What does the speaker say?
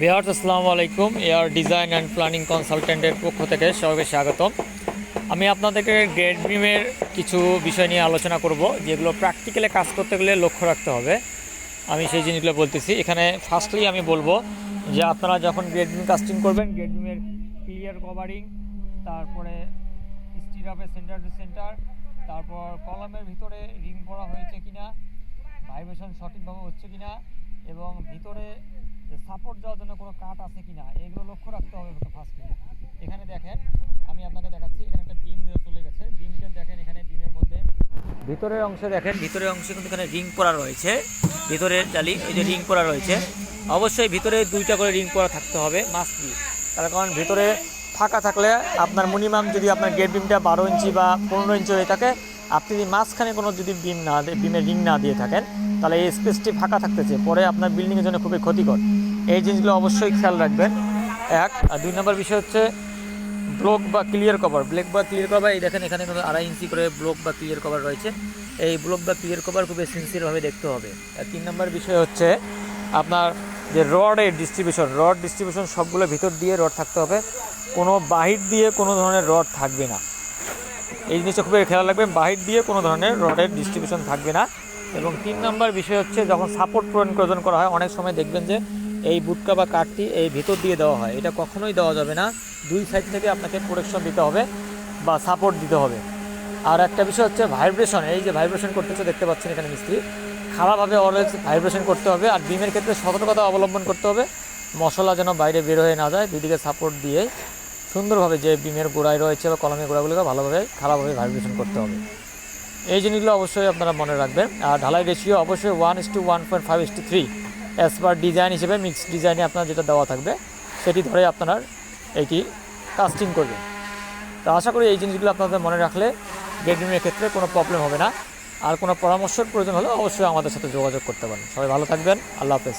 বিহার আসসালামু আলাইকুম। Air design and planning কনসালটেন্টের পক্ষ থেকে সবাইকে স্বাগতম। আমি আপনাদেরকে গ্রেড বিমের কিছু বিষয় নিয়ে আলোচনা করব, যেগুলো প্র্যাকটিক্যালে কাজ করতে গেলে লক্ষ্য রাখতে হবে। আমি সেই জিনিসগুলো বলতেছি। এখানে ফার্স্টলি আমি বলব যে আপনারা যখন গ্রেড বিম কাস্টিং করবেন গ্রেড বিমের ক্লিয়ার কভারিং তারপরে স্টিরাপের সেন্টার টু সেন্টার তারপর কলমের ভিতরে রিং করা হয়েছে কিনা ভাইব্রেশন সঠিকভাবে হচ্ছে কিনা, এবং ভিতরে কোনো কাট আছে কিনা, এগুলো লক্ষ্য রাখতে হবে ফার্স্টলি এখানে দেখেন, আমি আপনাকে দেখাচ্ছি, এখানে একটা ডিম চলে গেছে। ডিমটা দেখেন, এখানে ডিমের মধ্যে ভিতরের অংশে দেখেন ভিতরের অংশে কিন্তু এখানে রিং করা রয়েছে। ভিতরের জালি এই যে রিং করা রয়েছে। অবশ্যই ভিতরে দুইটা করে রিং করা থাকতে হবে মাস্টলি তার কারণ ভিতরে ফাঁকা থাকলে আপনার মিনিমাম যদি আপনার গেট বিমটা বারো ইঞ্চি বা পনেরো ইঞ্চি হয়ে থাকে, আপনি যদি মাঝখানে কোনো যদি বিম না বিমের রিং না দিয়ে থাকেন, তাহলে এই স্পেসটি ফাঁকা থাকতেছে। পরে আপনার বিল্ডিংয়ের জন্য খুবই ক্ষতিকর। এই জিনিসগুলো অবশ্যই খেয়াল রাখবেন। এক, আর দুই নম্বর বিষয় হচ্ছে ব্লক বা ক্লিয়ার কভার ব্লেক বা ক্লিয়ার কভার এই দেখেন এখানে কিন্তু আড়াই ইঞ্চি করে ব্লক বা ক্লিয়ার কভার রয়েছে। এই ব্লক বা ক্লিয়ার কভার খুবই সিনসিয়ারভাবে দেখতে হবে। আর তিন নম্বর বিষয় হচ্ছে আপনার যে রডের ডিস্ট্রিবিউশন রড ডিস্ট্রিবিউশন সবগুলো ভিতর দিয়ে রড থাকতে হবে। কোনো বাহির দিয়ে কোনো ধরনের রড থাকবে না। এই জিনিসটা খুবই খেয়াল রাখবেন, বাহির দিয়ে কোনো ধরনের রডের ডিস্ট্রিবিউশন থাকবে না। এবং তিন নম্বর বিষয় হচ্ছে যখন সাপোর্ট প্রয়োজন করা হয়, অনেক সময় দেখবেন যে এই বুটকা বা কাঠটি এই ভিতর দিয়ে দেওয়া হয়। এটা কখনোই দেওয়া যাবে না। দুই সাইড থেকে আপনাকে প্রোটেকশন দিতে হবে বা সাপোর্ট দিতে হবে। আর একটা বিষয় হচ্ছে ভাইব্রেশন এই যে ভাইব্রেশন করতেছে, দেখতে পাচ্ছেন এখানে মিস্ত্রি। খারাপভাবে অলওয়েজ ভাইব্রেশন করতে হবে আর ডিমের ক্ষেত্রে সতর্কতা অবলম্বন করতে হবে। মশলা যেন বাইরে বের হয়ে না যায়, দুদিকে সাপোর্ট দিয়ে সুন্দরভাবে যে বিমের গোড়ায় রয়েছে বা কলমের গোড়াগুলোকে ভালোভাবে, খারাপভাবে ভাইব্রেশন করতে হবে। এই জিনিসগুলো অবশ্যই আপনারা মনে রাখবেন। আর ঢালাই রেশিও অবশ্যই one is two one point five is two three as per design হিসেবে মিক্সড ডিজাইনে আপনার যেটা দেওয়া থাকবে, সেটি ধরে আপনার এটি কাস্টিং করবেন তো আশা করি এই জিনিসগুলো আপনাদের মনে রাখলে বেডরুমের ক্ষেত্রে কোনো প্রবলেম হবে না। আর কোনো পরামর্শের প্রয়োজন হলে অবশ্যই আমাদের সাথে যোগাযোগ করতে পারেন। সবাই ভালো থাকবেন। আল্লাহ হাফেজ।